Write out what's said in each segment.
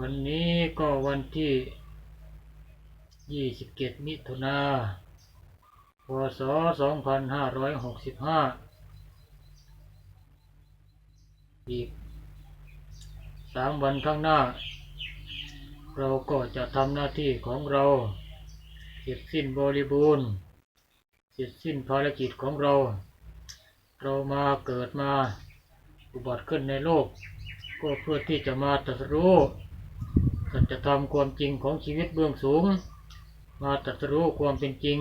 วันนี้ก็วันที่ 27 มิถุนาพศ 2565 อีกสามวันข้างหน้า เราก็จะทำหน้าที่ของเราเสร็จสิ้นบริบูรณ์ เสร็จสิ้นภารกิจของเรา เรามาเกิดมา อุบัติขึ้นในโลก ก็เพื่อที่จะมาตรัสรู้ สัจธรรมความจริงของชีวิตเบื้องสูง มาตรัสรู้ความเป็นจริง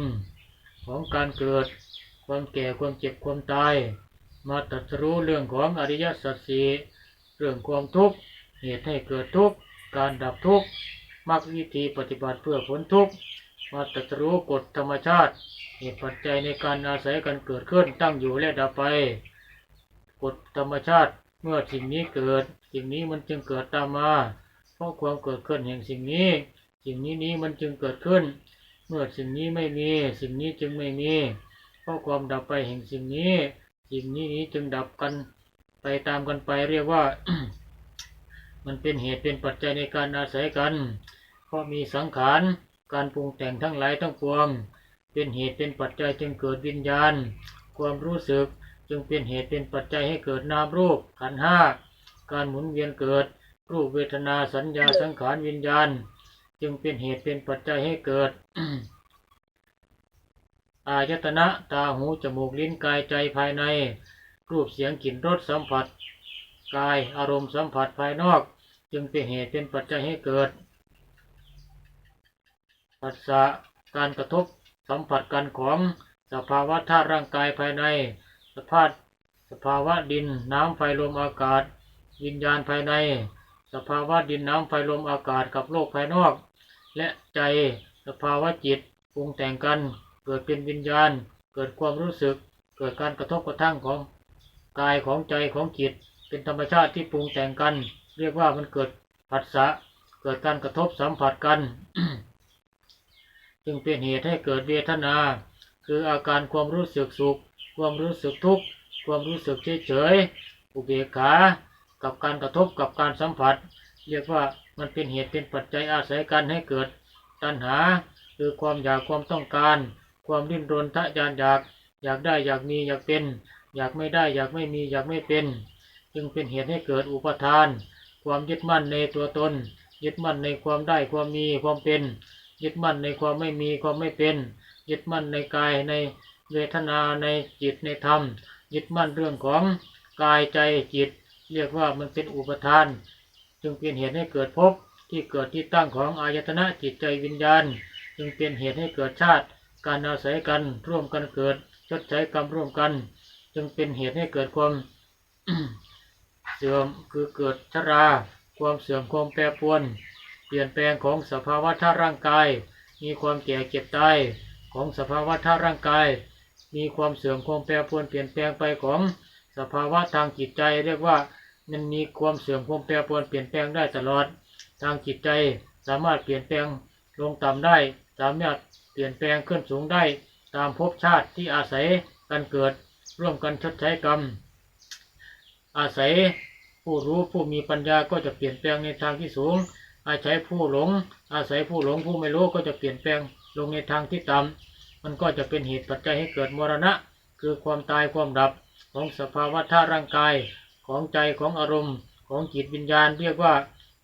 ของการเกิด ความแก่ความเจ็บความตาย มาตรัสรู้เรื่องของอริยสัจสี่เรื่องความทุกข์เหตุให้เกิดทุกข์การดับทุกข์มรรควิธีปฏิบัติเพื่อพ้นทุกข์มาตรัสรู้กฎธรรมชาติเหตุปัจจัยในการอาศัยกันเกิดขึ้นตั้งอยู่และดับไปกฎธรรมชาติเมื่อสิ่งนี้เกิด สิ่งนี้มันจึงเกิดตามมา เพราะความเกิดขึ้นแห่งสิ่งนี้ สิ่งนี้นี้มันจึงเกิดขึ้น เมื่อสิ่งนี้ไม่มี สิ่งนี้จึงไม่มี เพราะความดับไปแห่งสิ่งนี้ สิ่งนี้นี้จึงดับกันไปตามกันไปเรียกว่า มันเป็นเหตุเป็นปัจจัยในการอาศัยกัน เพราะมีสังขารการปรุงแต่งทั้งหลายทั้งปวง เป็นเหตุเป็นปัจจัยจึงเกิดวิญญาณ ความรู้สึกจึงเป็นเหตุเป็นปัจจัยให้เกิดนามรูปขันห้าการหมุนเวียนเกิด รูปเวทนาสัญญาสังขารวิญญาณ จึงเป็นเหตุเป็นปัจจัยให้เกิด อายตนะตาหูจมูกลิ้นกายใจภายใน รูปเสียงกลิ่นรสสัมผัส กายอารมณ์สัมผัสภายนอก จึงเป็นเหตุเป็นปัจจัยให้เกิดปัสสะการกระทบสัมผัสกันของสภาวะธาตุร่างกายภายใน สภาพสภาวะดินน้ำไฟลมอากาศ วิญญาณภายใน สภาวะดินน้ำไฟลมอากาศกับโลกภายนอก และใจสภาวะจิตปรุงแต่งกัน เกิดเป็นวิญญาณ เกิดความรู้สึก เกิดการกระทบกระทั่งของกายของใจของจิต เป็นธรรมชาติที่ปรุงแต่งกัน เรียกว่ามันเกิดผัสสะเกิดการกระทบสัมผัสกัน จึงเป็นเหตุให้เกิดเวทนา คืออาการความรู้สึกสุข ความรู้สึกทุกข์ ความรู้สึกเฉยเฉยอุเบกขา กับการกระทบกับการสัมผัส เรียกว่ามันเป็นเหตุเป็นปัจจัยอาศัยกันให้เกิด ตัณหาคือความอยากความต้องการ ความดิ้นรนทะยานอยาก อยากได้อยากมีอยากเป็น อยากไม่ได้อยากไม่มีอยากไม่เป็น จึงเป็นเหตุให้เกิดอุปทาน ความยึดมั่นในตัวตน ยึดมั่นในความได้ความมีความเป็น ยึดมั่นในความไม่มีความไม่เป็น ยึดมั่นในกายในเวทนาในจิตในธรรม ยึดมั่นเรื่องของกายใจจิต เรียกว่ามันเป็นอุปทาน จึงเป็นเหตุให้เกิดภพที่เกิดที่ตั้งของอายตนะจิตใจวิญญาณ จึงเป็นเหตุให้เกิดชาติ การอาศัยกันร่วมกันเกิดชดใช้กรรมร่วมกัน จึงเป็นเหตุให้เกิดความเสื่อมคือเกิดชรา ความเสื่อมความแปรปรวน เปลี่ยนแปลงของสภาวะธาตุร่างกาย มีความแก่เจ็บตายของสภาวะธาตุร่างกาย มีความเสื่อมความแปรปรวนเปลี่ยนแปลงไปของสภาวะทางจิตใจเรียกว่า มันมีความเสื่อมความแปรปรวนเปลี่ยนแปลงได้ตลอด ทางจิตใจสามารถเปลี่ยนแปลงลงต่ำได้ สามารถเปลี่ยนแปลงขึ้นสูงได้ ตามภพชาติที่อาศัยกันเกิดร่วมกันชดใช้กรรม อาศัยผู้รู้ผู้มีปัญญาก็จะเปลี่ยนแปลงในทางที่สูง อาศัยผู้หลง อาศัยผู้หลงผู้ไม่รู้ก็จะเปลี่ยนแปลงลงในทางที่ต่ำมันก็จะเป็นเหตุปัจจัยให้เกิดมรณะ คือความตายความดับของสภาวะธาตุร่างกาย ของใจของอารมณ์ของจิตวิญญาณ เรียกว่า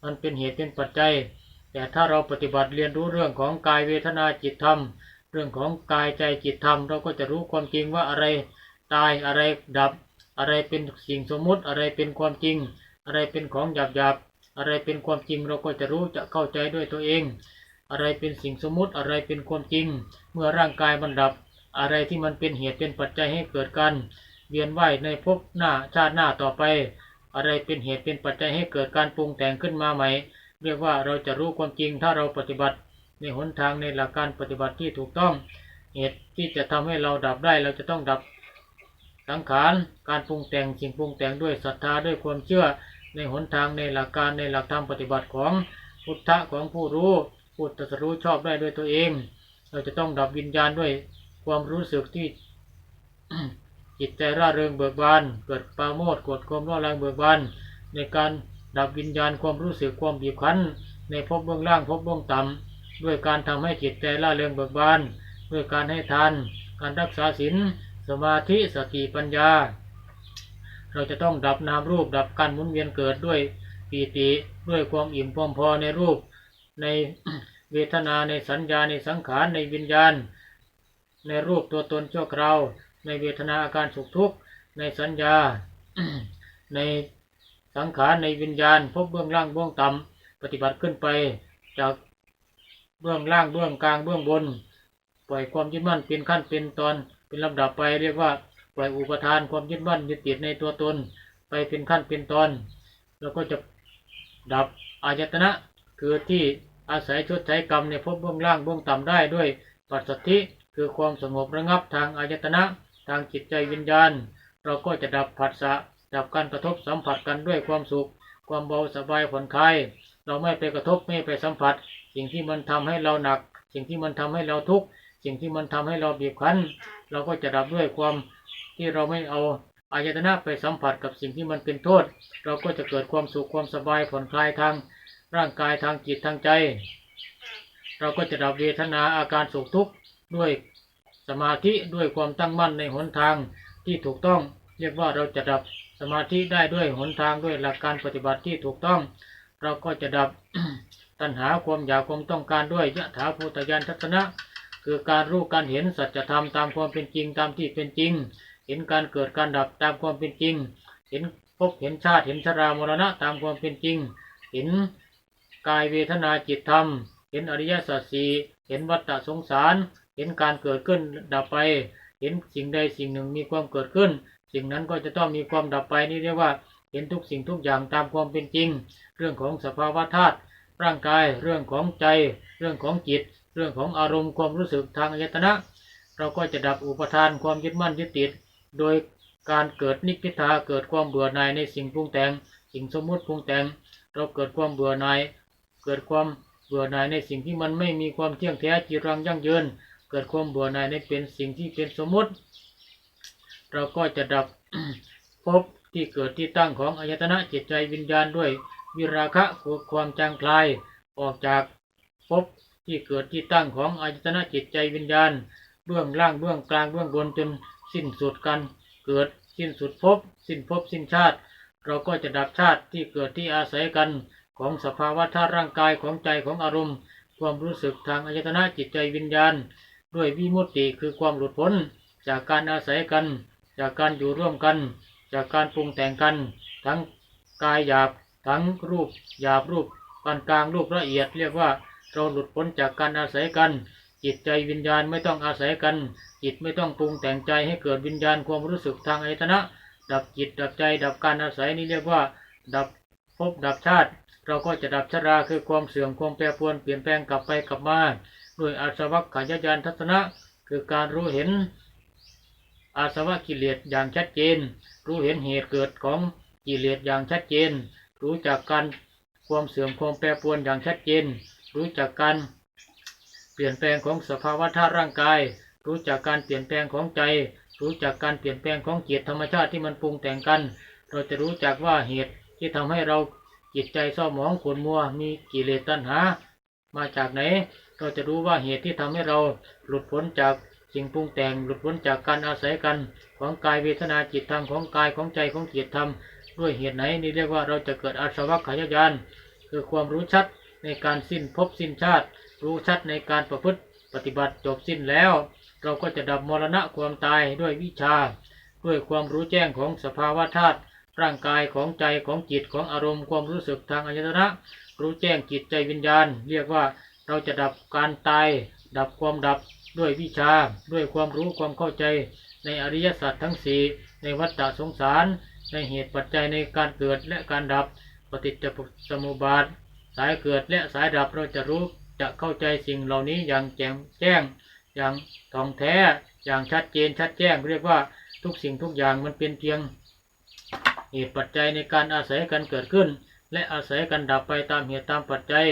มันเป็นเหตุเป็นปัจจัย แต่ถ้าเราปฏิบัติเรียนรู้เรื่องของกายเวทนาจิตธรรม เรื่องของกายใจจิตธรรม เราก็จะรู้ความจริงว่าอะไรตายอะไรดับ อะไรเป็นสิ่งสมมุติอะไรเป็นความจริง อะไรเป็นของหยาบหยาบอะไรเป็นความจริงเราก็จะรู้จะเข้าใจด้วยตัวเอง อะไรเป็นสิ่งสมมุติอะไรเป็นความจริง เมื่อร่างกายมันดับ อะไรที่มันเป็นเหตุเป็นปัจจัยให้เกิดการ เวียนว่ายในภพหน้าชาติหน้าต่อไป อะไรเป็นเหตุเป็นปัจจัยให้เกิดการปรุงแต่งขึ้นมาใหม่ เรียกว่าเราจะรู้ความจริงถ้าเราปฏิบัติในหนทางในหลักการปฏิบัติที่ถูกต้อง เหตุที่จะทำให้เราดับได้เราจะต้องดับสังขารการปรุงแต่งสิ่งปรุงแต่งด้วยศรัทธาด้วยความเชื่อในหนทางในหลักการในหลักธรรมปฏิบัติของพุทธะของผู้รู้ผู้ตรัสรู้ชอบได้ด้วยตัวเอง เราจะต้องดับวิญญาณด้วยความรู้สึกที่ จิตใจร่าเริงเบิกบาน เกิดปาโมทย์กดความร่าเริงเบิกบาน ในการดับวิญญาณความรู้สึกความบีบคั้น ในภพเบื้องล่างภพเบื้องต่ำด้วยการทำให้จิตใจล่าเริงเบิกบาน ด้วยการให้ทาน การรักษาศีลสมาธิสติปัญญา เราจะต้องดับนามรูปดับการหมุนเวียนเกิดด้วยปีติด้วยความอิ่มพอมพอในรูป ในเวทนาในสัญญาในสังขารในวิญญาณ ในรูปตัวตนชั่วคราว ในเวทนาอาการสุขทุกข์ ในสัญญา ในสังขารในวิญญาณ พบเบื้องล่างเบื้องต่ำปฏิบัติขึ้นไป จากเบื้องล่างเบื้องกลางเบื้องบน ปล่อยความยึดมั่นเป็นขั้นเป็นตอนเป็นลำดับไปเรียกว่าปล่อยอุปทานความยึดมั่นยึดติดในตัวตน ไปเป็นขั้นเป็นตอน แล้วก็จะดับอายตนะคือที่อาศัยชดใช้กรรมในภพเบื้องล่างเบื้องต่ำได้ด้วยปัสสัทธิคือความสงบระงับทางอายตนะ ทางจิตใจวิญญาณ เราก็จะดับผัสสะดับการกระทบสัมผัสกันด้วยความสุข ความเบาสบายผ่อนคลายเราไม่ไปกระทบไม่ไปสัมผัส สิ่งที่มันทำให้เราหนัก สิ่งที่มันทำให้เราทุกข์สิ่งที่มันทำให้เราบีบคั้น เราก็จะดับด้วยความที่เราไม่เอาอายตนะไปสัมผัสกับสิ่งที่มันเป็นโทษ เราก็จะเกิดความสุขความสบายผ่อนคลายทางร่างกายทางจิตทางใจ เราก็จะดับเวทนาอาการสุขทุกข์ด้วย สมาธิด้วยความตั้งมั่นในหนทางที่ถูกต้อง เรียกว่าเราจะดับสมาธิได้ด้วยหนทางด้วยหลักการปฏิบัติที่ถูกต้อง เราก็จะดับตัณหาความอยากความต้องการด้วยยะถาภูตยานทัศนะ คือการรู้การเห็นสัจธรรมตามความเป็นจริงตามที่เป็นจริง เห็นการเกิดการดับตามความเป็นจริง เห็นภพเห็นชาติเห็นชรามรณะตามความเป็นจริง เห็นกายเวทนาจิตธรรม เห็นอริยสัจสี่เห็นวัฏฏะสงสาร เห็นการเกิดขึ้นดับไป เห็นสิ่งใดสิ่งหนึ่งมีความเกิดขึ้น สิ่งนั้นก็จะต้องมีความดับไปนี่เรียกว่า เห็นทุกสิ่งทุกอย่างตามความเป็นจริง เรื่องของสภาวะธาตุร่างกาย เรื่องของใจ เรื่องของจิต เรื่องของอารมณ์ความรู้สึกทางอายตนะ เราก็จะดับอุปทานความยึดมั่นยึดติด โดยการเกิดนิพพิทาเกิดความเบื่อหน่ายในสิ่งปรุงแต่ง สิ่งสมมุติปรุงแต่ง เราเกิดความเบื่อหน่าย เกิดความเบื่อหน่ายในสิ่งที่มันไม่มีความเที่ยงแท้จีรังยั่งยืน เกิดความเบื่อหน่ายในเป็นสิ่งที่เป็นสมมุติ เราก็จะดับภพที่เกิดที่ตั้งของอายตนะจิตใจวิญญาณด้วยวิราคะคือความจางคลายออกจากภพที่เกิดที่ตั้งของอายตนะจิตใจวิญญาณ เบื้องล่างเบื้องกลางเบื้องบนจนสิ้นสุดกัน เกิดสิ้นสุดภพสิ้นภพสิ้นชาติ เราก็จะดับชาติที่เกิดที่อาศัยกันของสภาวะธาตุร่างกายของใจของอารมณ์ ความรู้สึกทางอายตนะจิตใจวิญญาณ ด้วยวิมุตติคือความหลุดพ้น จากการอาศัยกัน จากการอยู่ร่วมกัน จากการปรุงแต่งกัน ทั้งกายหยาบ ทั้งรูปหยาบรูปปานกลางรูปละเอียดเรียกว่าเราหลุดพ้นจากการอาศัยกัน จิตใจวิญญาณไม่ต้องอาศัยกัน จิตไม่ต้องปรุงแต่งใจให้เกิดวิญญาณความรู้สึกทางอายตนะ ดับจิตดับใจ ดับการอาศัยนี่เรียกว่า ดับภพดับชาติ เราก็จะดับชราคือความเสื่อมความแปรปรวนเปลี่ยนแปลงกลับไปกลับมา ด้วยอาสวัคขายญาณทัศนะ คือการรู้เห็น อาสวะกิเลสอย่างชัดเจน รู้เห็นเหตุเกิดของกิเลสอย่างชัดเจน รู้จักการความเสื่อมความแปรปรวนอย่างชัดเจน รู้จักการเปลี่ยนแปลงของสภาวะธาตุร่างกาย รู้จักการเปลี่ยนแปลงของใจ รู้จักการเปลี่ยนแปลงของจิตธรรมชาติที่มันปรุงแต่งกัน เราจะรู้จักว่าเหตุที่ทำให้เราจิตใจเศร้าหมองขุ่นมัวมีกิเลสตัณหา มาจากไหน เราจะรู้ว่าเหตุที่ทำให้เราหลุดพ้นจากสิ่งปรุงแต่งหลุดพ้นจากการอาศัยกันของกายเวทนาจิตธรรมของกายของใจของจิตธรรมด้วยเหตุไหนนี่เรียกว่าเราจะเกิดอาสวัคขายญาณคือความรู้ชัดในการสิ้นภพสิ้นชาติ รู้ชัดในการประพฤติปฏิบัติจบสิ้นแล้ว เราก็จะดับมรณะความตายด้วยวิชา ด้วยความรู้แจ้งของสภาวะธาตุร่างกายของใจของจิตของอารมณ์ความรู้สึกทางอายตนะ รู้แจ้งจิตใจวิญญาณ เรียกว่า เราจะดับการตาย ดับความดับด้วยวิชา ด้วยความรู้ความเข้าใจ ในอริยสัจทั้งสี่ในวัฏฏะสงสาร ในเหตุปัจจัยในการเกิดและการดับปฏิจจสมุปบาท สายเกิดและสายดับเราจะรู้จะเข้าใจสิ่งเหล่านี้อย่างแจ่มแจ้ง อย่างท่องแท้ อย่างชัดเจนชัดแจ้ง เรียกว่าทุกสิ่งทุกอย่างมันเป็นเพียงเหตุปัจจัยในการอาศัยกันเกิดขึ้น และอาศัยกันดับไปตามเหตุตามปัจจัย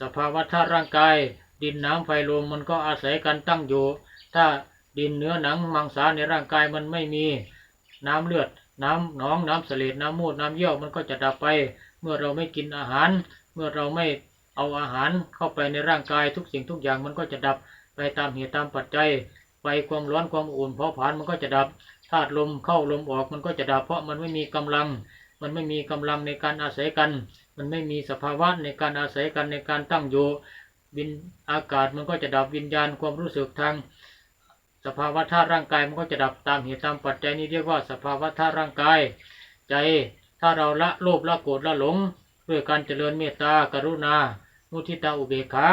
สภาวะธาตุร่างกาย ดินน้ำไฟลมมันก็อาศัยกันตั้งอยู่ ถ้าดินเนื้อหนังมังสาในร่างกายมันไม่มีน้ำเลือด น้ำหนองน้ำเสลดน้ำมูดน้ำเยี่ยวมันก็จะดับไป เมื่อเราไม่กินอาหาร เมื่อเราไม่เอาอาหารเข้าไปในร่างกายทุกสิ่งทุกอย่างมันก็จะดับไปตามเหตุตามปัจจัยไปความร้อนความอุ่นเผาผลาญมันก็จะดับธาตุลมเข้าลมออกมันก็จะดับเพราะมันไม่มีกำลัง มันไม่มีกำลังในการอาศัยกัน มันไม่มีสภาวะในการอาศัยกันในการตั้งอยู่วินอากาศมันก็จะดับวิญญาณความรู้สึกทางสภาวะธาตุร่างกายมันก็จะดับตามเหตุตามปัจจัยนี้เรียกว่าสภาวะธาตุร่างกาย ใจถ้าเราละโลภละโกรธละหลงด้วยการเจริญเมตตากรุณา มุทิตาอุเบกขา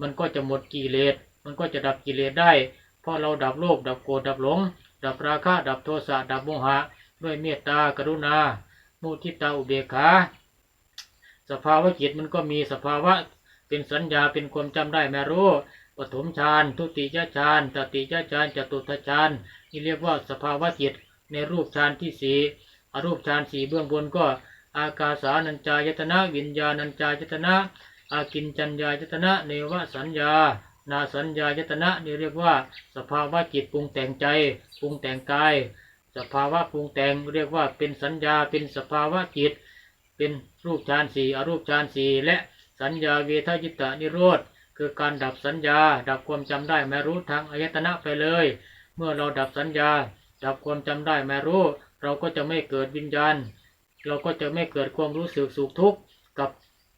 มันก็จะหมดกิเลส มันก็จะดับกิเลสได้ เพราะเราดับโลภดับโกรธดับหลง ดับราคะดับโทสะดับโมหะ ด้วยเมตตากรุณา มุทิตาอุเบกขา สภาวะจิตมันก็มีสภาวะเป็นสัญญาเป็นความจำได้แม่รู้ปฐมฌานทุติยฌานตติยฌานจตุตฌานนี่เรียกว่าสภาวะจิตในรูปฌานที่สี่อรูปฌานสี่เบื้องบนก็ อากาสานัญจายตนะ วิญญาณัญจายตนะ อากินจัญญายตนะ เนวสัญญา นาสัญญายตนะนี่เรียกว่า สภาวะจิตปรุงแต่งใจปรุงแต่งกาย สภาวะปรุงแต่งเรียกว่าเป็นสัญญาเป็นสภาวะจิตเป็น รูปฌานสี่อรูปฌานสี่และสัญญาเวทยิตานิโรธ คือการดับสัญญา ดับความจำได้ไม่รู้ทางอายตนะไปเลย เมื่อเราดับสัญญา ดับความจำได้ไม่รู้ เราก็จะไม่เกิดวิญญาณ เราก็จะไม่เกิดความรู้สึกสุขทุกข์กับ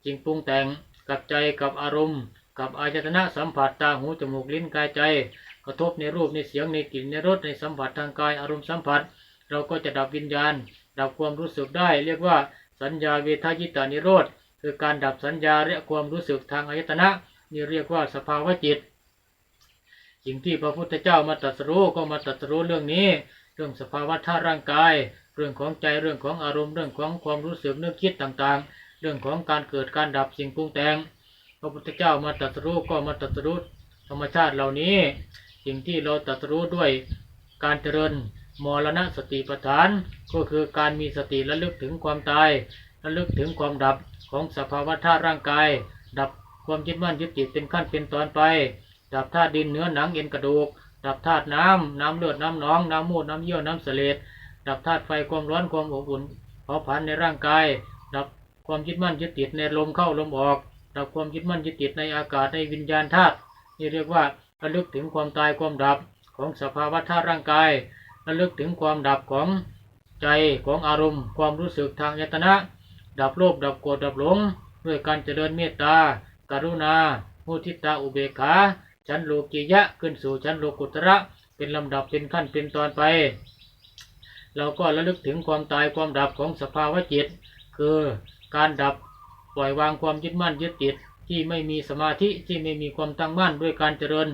สิ่งปรุงแต่งกับใจกับอารมณ์ กับอายตนะสัมผัสตาหูจมูกลิ้นกายใจ กระทบในรูปในเสียงในกลิ่นในรสในสัมผัสทางกายอารมณ์สัมผัส เราก็จะดับวิญญาณ ดับความรู้สึกได้ เรียกว่า สัญญาเวทยิตานิโรธคือการดับสัญญาและความรู้สึกทางอายตนะนี่เรียกว่าสภาวะจิต สิ่งที่พระพุทธเจ้ามาตรัสรู้ก็มาตรัสรู้เรื่องนี้ เรื่องสภาวะธาตุร่างกาย เรื่องของใจเรื่องของอารมณ์เรื่องของความรู้สึกนึกคิดต่างๆ เรื่องของการเกิดการดับสิ่งปรุงแต่งพระพุทธเจ้ามาตรัสรู้ก็มาตรัสรู้ธรรมชาติเหล่านี้ สิ่งที่เราตรัสรู้ด้วยการเจริญ มรณะสติปัฏฐาน ก็คือการมีสติระลึกถึงความตายระลึกถึงความดับของสภาวะธาตุร่างกาย ดับความยึดมั่นยึดติดเป็นขั้นเป็นตอนไป ดับธาตุดินเนื้อหนังเอ็นกระดูก ดับธาตุน้ำน้ำเลือดน้ำหนอง น้ำมูดน้ำเยี่ยวน้ำเสลดดับธาตุไฟความร้อนความอบอุ่นเผาผลาญในร่างกาย ดับความยึดมั่นยึดติดในลมเข้าลมออก ดับความยึดมั่นยึดติดในอากาศในวิญญาณธาตุนี่เรียกว่าระลึกถึงความตายความดับของสภาวะธาตุร่างกาย ระลึกถึงความดับของใจของอารมณ์ ความรู้สึกทางยตนะ ดับโลภดับโกรธดับหลง ด้วยการเจริญเมตตากรุณามุทิตาอุเบกขาชั้นโลกิยะขึ้นสู่ชั้นโลกุตระเป็นลำดับเป็นขั้นเป็นตอนไป เราก็ระลึกถึงความตายความดับของสภาวะจิต คือการดับปล่อยวางความยึดมั่นยึดติดที่ไม่มีสมาธิที่ไม่มีความตั้งมั่นด้วยการเจริญ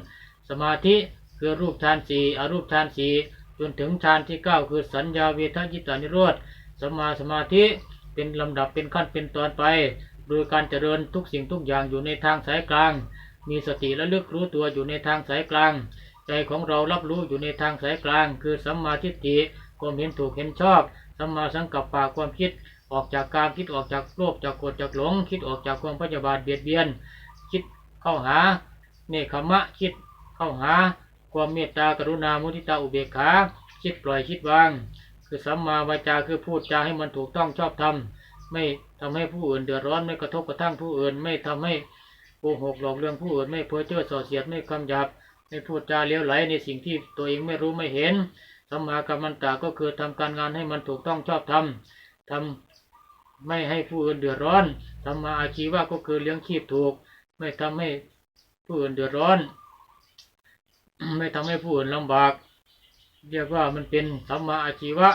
สมาธิคือรูปฌานสี่อรูปฌานสี่ จนถึงฌานที่เก้าคือสัญญาเวทยิตานิโรธสมาสมาธิเป็นลำดับเป็นขั้นเป็นตอนไป โดยการเจริญทุกสิ่งทุกอย่างอยู่ในทางสายกลาง มีสติและเลึกรู้ตัวอยู่ในทางสายกลาง ใจของเรารับรู้อยู่ในทางสายกลาง คือสัมมาทิฏฐิความเห็นถูกเห็นชอบสัมมาสังกัปปะความคิดออกจากการคิดออกจากโลภจากโกรธจากหลง คิดออกจากความพยาบาทเบียดเบียน คิดเข้าหาเนคขมะคิดเข้าหา ความเมตตากรุณามุทิตาอุเบกขาคิดปล่อยคิดวาง คือสัมมาวาจาคือพูดจาให้มันถูกต้องชอบธรรมไม่ทำให้ผู้อื่นเดือดร้อนไม่กระทบกระทั่งผู้อื่น ไม่ทำให้โกหกหลอกลวงผู้อื่นไม่เพ้อเจ้อส่อเสียดไม่คำหยาบไม่พูดจาเลี้ยวไหลในสิ่งที่ตัวเองไม่รู้ไม่เห็นสัมมากัมมันตาก็คือทำการงานให้มันถูกต้องชอบธรรมทำไม่ให้ผู้อื่นเดือดร้อนสัมมาอาชีวะก็คือเลี้ยงชีพถูก ไม่ทำให้ผู้อื่นเดือดร้อน ไม่ทำให้ผู้อื่นลำบาก เรียกว่ามันเป็นสัมมาอาชีวะ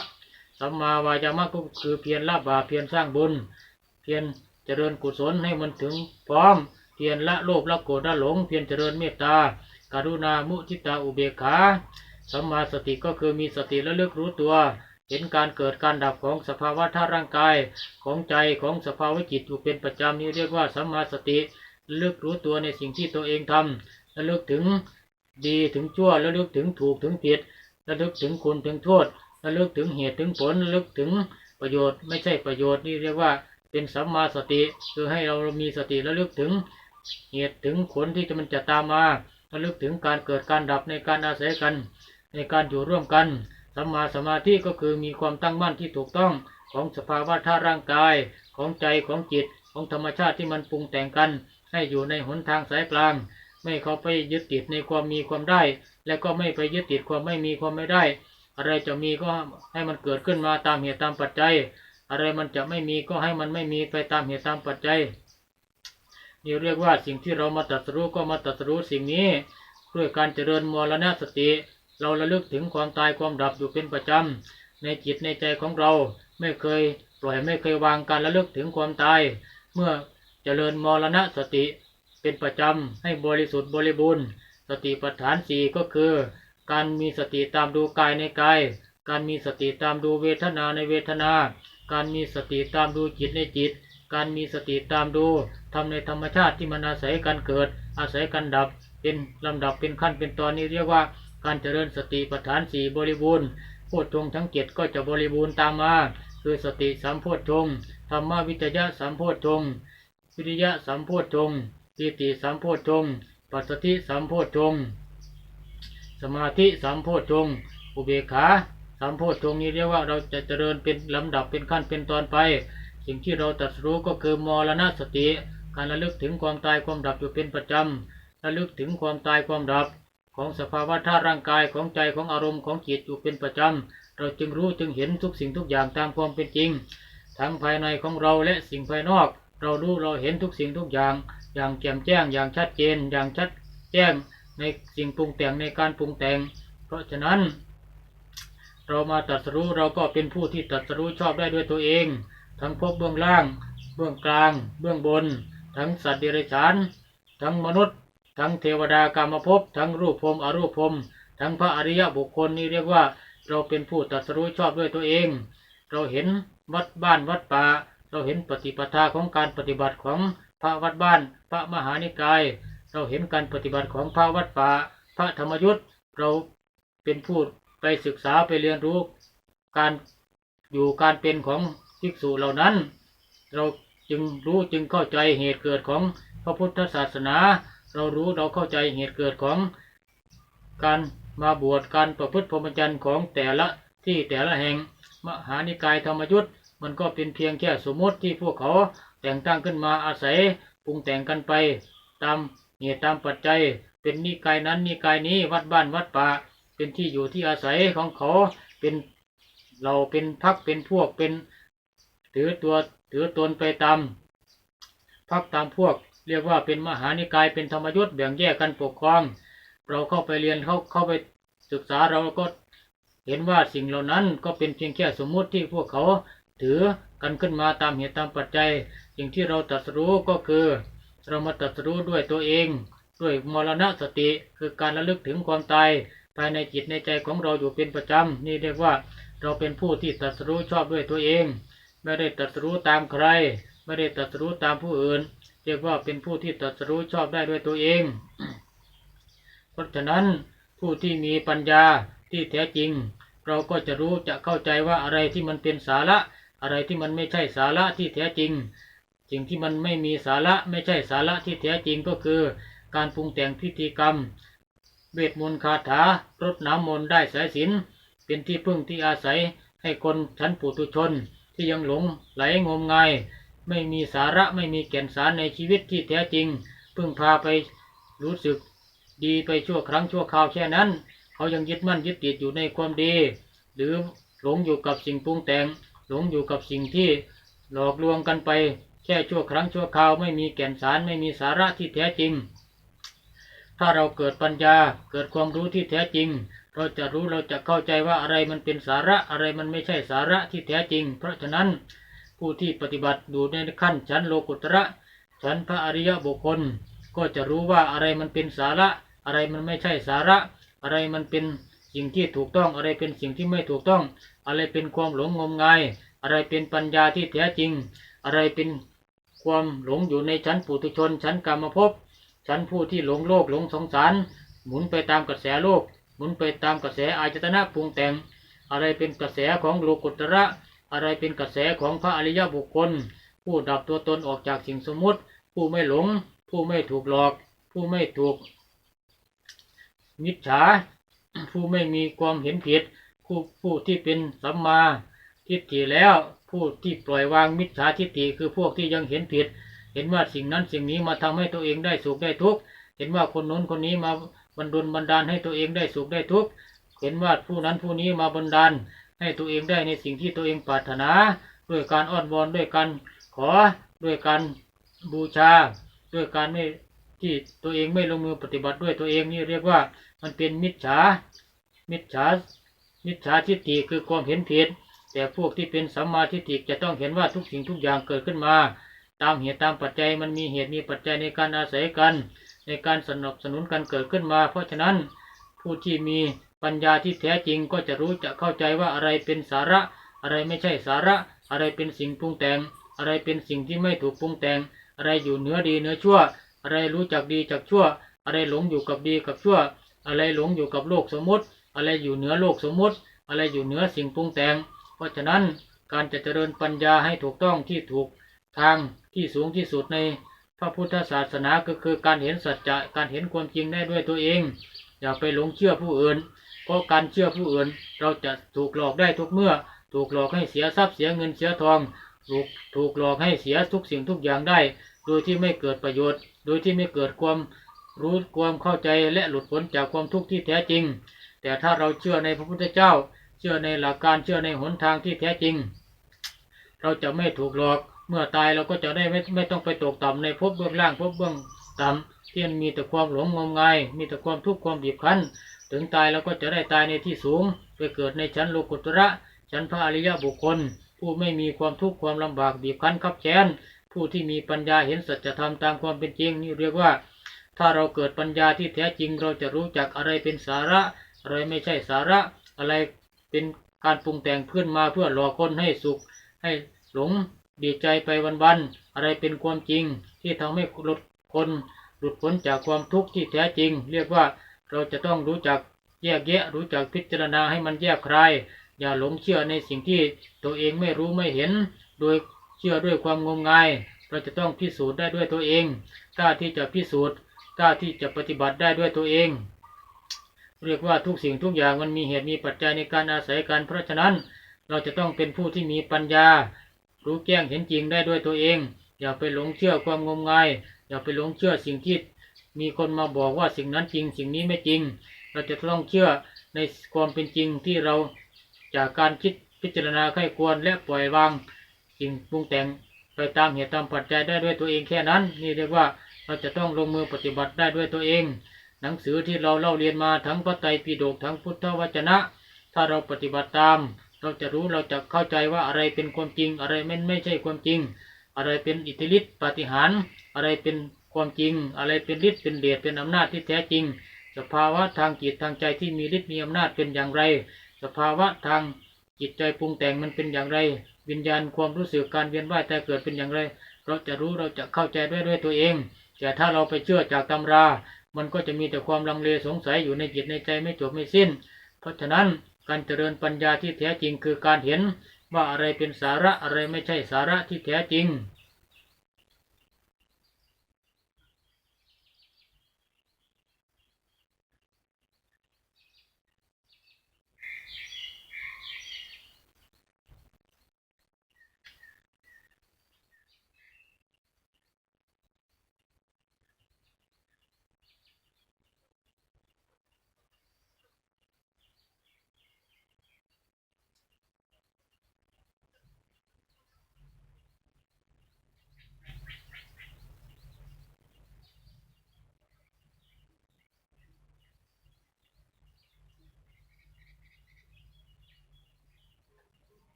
สัมมาวายามะก็คือเพียรละบาปเพียรสร้างบุญ เพียรเจริญกุศลให้มันถึงพร้อม เพียรละโลภละโกรธละหลง เพียรเจริญเมตตาการุณามุทิตาอุเบกขาสัมมาสติก็คือมีสติและเลือกรู้ตัว เห็นการเกิดการดับของสภาวะธาตุร่างกายของใจของสภาวะจิตอยู่เป็นประจำนี้เรียกว่าสัมมาสติระลึกรู้ตัวในสิ่งที่ตัวเองทำระเลึกถึง ดีถึงชั่วระลึกถึงถูกถึงผิดระลึกถึงคุณถึงโทษระลึกถึงเหตุถึงผลระลึกถึงประโยชน์ไม่ใช่ประโยชน์นี่เรียกว่าเป็นสัมมาสติคือให้เรามีสติระลึกถึงเหตุถึงผลที่จะมันจะตามมาระลึกถึงการเกิดการดับในการอาศัยกัน ในการอยู่ร่วมกันสัมมาสมาธิก็คือมีความตั้งมั่นที่ถูกต้องของสภาวะธาตุร่างกายของใจของจิตของธรรมชาติที่มันปรุงแต่งกัน ให้อยู่ในหนทางสายกลาง ไม่เขาไปยึดติดในความมีความได้ และก็ไม่ไปยึดติดความไม่มีความไม่ได้ อะไรจะมีก็ให้มันเกิดขึ้นมาตามเหตุตามปัจจัย อะไรมันจะไม่มีก็ให้มันไม่มีไปตามเหตุตามปัจจัยนี่เรียกว่าสิ่งที่เรามาตรัสรู้ก็มาตรัสรู้สิ่งนี้ ด้วยการเจริญมรณะสติ เราระลึกถึงความตายความดับอยู่เป็นประจำในจิตในใจของเราไม่เคยปล่อยไม่เคยวางการระลึกถึงความตาย เมื่อเจริญมรณะสติ เป็นประจำให้บริสุทธิ์บริบูรณ์ สติปัฏฐานสี่ก็คือ การมีสติตามดูกายในกาย การมีสติตามดูเวทนาในเวทนา การมีสติตามดูจิตในจิต การมีสติตามดูทำในธรรมชาติที่มันอาศัยการเกิด อาศัยการดับ เป็นลำดับเป็นขั้นเป็นตอนนี้เรียกว่าการเจริญสติปัฏฐานสี่บริบูรณ์โพชฌงทั้งเจ็ดก็จะบริบูรณ์ตามมา คือสติสัมโพชฌงธรรมวิจยะสัมโพชฌงวิริยะสัมโพชฌง ค์ปิติสัมโพชฌงปัสสติสัมโพชฌงสมาธิสัมโพชฌงอุเบกขาสัมโพชฌงนี้เรียกว่าเราจะเจริญเป็นลำดับเป็นขั้นเป็นตอนไป สิ่งที่เราตรัสรู้ก็คือมรณสติ การระลึกถึงความตายความดับอยู่เป็นประจำระลึกถึงความตายความดับ ของสภาวะธาตุร่างกายของใจของอารมณ์ของจิตอยู่เป็นประจำเราจึงรู้จึงเห็นทุกสิ่งทุกอย่างตามความเป็นจริง ทั้งภายในของเราและสิ่งภายนอก เรารู้เราเห็นทุกสิ่งทุกอย่าง อย่างแจ่มแจ้งอย่างชัดเจน อย่างชัดแจ้งในสิ่งปรุงแต่งในการปรุงแต่ง เพราะฉะนั้น เรามาตรัสรู้เราก็เป็นผู้ที่ตรัสรู้ชอบได้ด้วยตัวเอง ทั้งพบเบื้องล่าง เบื้องกลาง เบื้องบน ทั้งสัตว์เดรัจฉาน ทั้งมนุษย์ ทั้งเทวดากามภพทั้งรูปภพอรูปภพทั้งพระอริยบุคคลนี่เรียกว่าเราเป็นผู้ตรัสรู้ชอบด้วยตัวเอง เราเห็นวัดบ้านวัดป่าเราเห็นปฏิปทาของการปฏิบัติของ พระวัดบ้าน พระมหานิกาย เราเห็นการปฏิบัติของพระวัดป่าพระธรรมยุทธ์เราเป็นผู้ไปศึกษาไปเรียนรู้การอยู่การเป็นของภิกษุเหล่านั้น เราจึงรู้จึงเข้าใจเหตุเกิดของพระพุทธศาสนา เรารู้เราเข้าใจเหตุเกิดของ การมาบวชการประพฤติพรหมจรรย์ของแต่ละที่แต่ละแห่งมหานิกายธรรมยุทธ์มันก็เป็นเพียงแค่สมมติที่พวกเขา แต่งตั้งขึ้นมาอาศัยปรุงแต่งกันไป ตามเหตุตามปัจจัย เป็นนิกายนั้นนิกายนี้วัดบ้านวัดป่าเป็นที่อยู่ที่อาศัยของเขาเป็นเราเป็นพักเป็นพวกเป็นถือตัวถือตนไปตามพักตามพวก เรียกว่าเป็นมหานิกายเป็นธรรมยุทธ์แบ่งแยกกันปกครอง เราเข้าไปเรียนเข้าเข้าไปศึกษาเราก็เห็นว่าสิ่งเหล่านั้นก็เป็นเพียงแค่สมมุติที่พวกเขาถือกันขึ้นมาตามเหตุตามปัจจัย สิ่งที่เราตรัสรู้ก็คือ เรามาตรัสรู้ด้วยตัวเอง ด้วยมรณะสติ คือการระลึกถึงความตายภายในจิตในใจของเราอยู่เป็นประจำ นี่เรียกว่าเราเป็นผู้ที่ตรัสรู้ชอบด้วยตัวเอง ไม่ได้ตรัสรู้ตามใคร ไม่ได้ตรัสรู้ตามผู้อื่น เรียกว่าเป็นผู้ที่ตรัสรู้ชอบได้ด้วยตัวเอง เพราะฉะนั้นผู้ที่มีปัญญาที่แท้จริง เราก็จะรู้จะเข้าใจว่าอะไรที่มันเป็นสาระ อะไรที่มันไม่ใช่สาระที่แท้จริง สิ่งที่มันไม่มีสาระไม่ใช่สาระที่แท้จริงก็คือ การปรุงแต่งพิธีกรรม เวทมนต์คาถารดน้ำมนต์ได้สายสินเป็นที่พึ่งที่อาศัยให้คนชั้นปุถุชน ที่ยังหลงไหลงมงาย ไม่มีสาระไม่มีแก่นสารในชีวิตที่แท้จริง พึ่งพาไปรู้สึกดีไปชั่วครั้งชั่วคราวแค่นั้น เขายังยึดมั่นยึดติดอยู่ในความดี หรือหลงอยู่กับสิ่งปรุงแต่ง หลงอยู่กับสิ่งที่หลอกลวงกันไป แค่ชั่วครั้งชั่วคราวไม่มีแก่นสารไม่มีสาระที่แท้จริง ถ้าเราเกิดปัญญาเกิดความรู้ที่แท้จริง เราจะรู้เราจะเข้าใจว่าอะไรมันเป็นสาระอะไรมันไม่ใช่สาระที่แท้จริง เพราะฉะนั้นผู้ที่ปฏิบัติอยู่ในขั้นชั้นโลกุตระชั้นพระอริยบุคคล ก็จะรู้ว่าอะไรมันเป็นสาระ อะไรมันไม่ใช่สาระ อะไรมันเป็นสิ่งที่ถูกต้องอะไรเป็นสิ่งที่ไม่ถูกต้อง อะไรเป็นความหลงงมงาย อะไรเป็นปัญญาที่แท้จริง อะไรเป็น ความหลงอยู่ในชั้นปุถุชน ชั้นกรรมภพชั้นผู้ที่หลงโลกหลงสงสาร หมุนไปตามกระแสโลก หมุนไปตามกระแสอายตนะปรุงแต่ง อะไรเป็นกระแสของโลกุตระ อะไรเป็นกระแสของพระอริยบุคคล ผู้ดับตัวตนออกจากสิ่งสมมุติ ผู้ไม่หลง ผู้ไม่ถูกหลอก ผู้ไม่ถูก มิจฉา ผู้ไม่มีความเห็นผิดผู้ผู้ที่เป็นสัมมาทิฏฐิแล้ว ผู้ที่ปล่อยวางมิจฉาทิฏฐิคือพวกที่ยังเห็นผิด เห็นว่าสิ่งนั้นสิ่งนี้มาทำให้ตัวเองได้สุขได้ทุกข์เห็นว่าคนโน้นคนนี้มาบันดลบันดาลให้ตัวเองได้สุขได้ทุกข์เห็นว่าผู้นั้นผู้นี้มาบันดาล ให้ตัวเองได้ในสิ่งที่ตัวเองปรารถนาด้วยการอ้อนวอนด้วยการขอด้วยการบูชา ด้วยการไม่ที่ตัวเองไม่ลงมือปฏิบัติด้วยตัวเองนี่เรียกว่ามันเป็นมิจฉา มิจฉา มิจฉาทิฏฐิคือความเห็นผิด แต่พวกที่เป็นสัมมาทิฏฐิจะต้องเห็นว่าทุกสิ่งทุกอย่างเกิดขึ้นมา ตามเหตุตามปัจจัยมันมีเหตุมีปัจจัยในการอาศัยกัน ในการสนับสนุนกันเกิดขึ้นมา เพราะฉะนั้นผู้ที่มีปัญญาที่แท้จริงก็จะรู้จะเข้าใจว่าอะไรเป็นสาระ อะไรไม่ใช่สาระ อะไรเป็นสิ่งปรุงแต่ง อะไรเป็นสิ่งที่ไม่ถูกปรุงแต่ง อะไรอยู่เหนือดีเหนือชั่ว อะไรรู้จักดีจักชั่ว อะไรหลงอยู่กับดีกับชั่ว อะไรหลงอยู่กับโลกสมมติ อะไรอยู่เหนือโลกสมมติ อะไรอยู่เหนือสิ่งปรุงแต่ง เพราะฉะนั้นการจะเจริญปัญญาให้ถูกต้องที่ถูกทางที่สูงที่สุดในพระพุทธศาสนาก็คือการเห็นสัจจะการเห็นความจริงได้ด้วยตัวเอง อย่าไปหลงเชื่อผู้อื่น เพราะการเชื่อผู้อื่น เราจะถูกหลอกได้ทุกเมื่อ ถูกหลอกให้เสียทรัพย์เสียเงินเสียทอง ถูกถูกหลอกให้เสียทุกสิ่งทุกอย่างได้ โดยที่ไม่เกิดประโยชน์ โดยที่ไม่เกิดความรู้ความเข้าใจและหลุดพ้นจากความทุกข์ที่แท้จริง แต่ถ้าเราเชื่อในพระพุทธเจ้า เชื่อในหลักการเชื่อในหนทางที่แท้จริง เราจะไม่ถูกหลอก เมื่อตายเราก็จะได้ไม่ไม่ต้องไปตกต่ำในภพเบื้องล่างภพเบื้องต่ำที่มีแต่ความหลงงมงาย มีแต่ความทุกข์ความบีบคั้น ถึงตายเราก็จะได้ตายในที่สูง ไปเกิดในชั้นโลกุตระ ชั้นพระอริยบุคคล ผู้ไม่มีความทุกข์ความลำบากบีบคั้นขับแค้นผู้ที่มีปัญญาเห็นสัจธรรมตามความเป็นจริงนี่เรียกว่า ถ้าเราเกิดปัญญาที่แท้จริงเราจะรู้จักอะไรเป็นสาระ อะไรไม่ใช่สาระ อะไร เป็นการปรุงแต่งขึ้นมาเพื่อหลอกคนให้สุข ให้หลงดีใจไปวันๆอะไรเป็นความจริง ที่ทำให้หลุดคนหลุดพ้นจากความทุกข์ที่แท้จริง เรียกว่าเราจะต้องรู้จักแยกแยะรู้จักพิจารณาให้มันแยกคายอย่าหลงเชื่อในสิ่งที่ตัวเองไม่รู้ไม่เห็น โดยเชื่อด้วยความงมงาย เราจะต้องพิสูจน์ได้ด้วยตัวเองกล้าที่จะพิสูจน์กล้าที่จะปฏิบัติได้ด้วยตัวเอง เรียกว่าทุกสิ่งทุกอย่างมันมีเหตุมีปัจจัยในการอาศัยกันเพราะฉะนั้นเราจะต้องเป็นผู้ที่มีปัญญา รู้แจ้งเห็นจริงได้ด้วยตัวเอง อย่าไปหลงเชื่อความงมงาย อย่าไปหลงเชื่อสิ่งที่มีคนมาบอกว่าสิ่งนั้นจริง สิ่งนี้ไม่จริง เราจะต้องเชื่อในความเป็นจริงที่เราจากการคิดพิจารณาไข้ควรและปล่อยวางสิ่งปรุงแต่งไปตามเหตุตามปัจจัยได้ด้วยตัวเองแค่นั้น นี่เรียกว่าเราจะต้องลงมือปฏิบัติได้ด้วยตัวเอง หนังสือที่เราเล่าเรียนมาทั้งพระไตรปิฎกทั้งพุทธวจนะ ถ้าเราปฏิบัติตาม เราจะรู้เราจะเข้าใจว่าอะไรเป็นความจริง อะไรไม่ไม่ใช่ความจริง อะไรเป็นอิทธิฤทธิปฏิหารอะไรเป็นความจริง อะไรเป็นฤทธิ์เป็นเดชเป็นอำนาจที่แท้จริง สภาวะทางจิตทางใจที่มีฤทธิ์มีอำนาจเป็นอย่างไร สภาวะทางจิตใจปรุงแต่งมันเป็นอย่างไร วิญญาณความรู้สึกการเวียนว่ายแต่เกิดเป็นอย่างไร เราจะรู้เราจะเข้าใจด้วยด้วยตัวเอง แต่ถ้าเราไปเชื่อจากตำรา มันก็จะมีแต่ความลังเลสงสัยอยู่ในจิตในใจไม่จบไม่สิ้น เพราะฉะนั้นการเจริญปัญญาที่แท้จริงคือการเห็นว่าอะไรเป็นสาระอะไรไม่ใช่สาระที่แท้จริง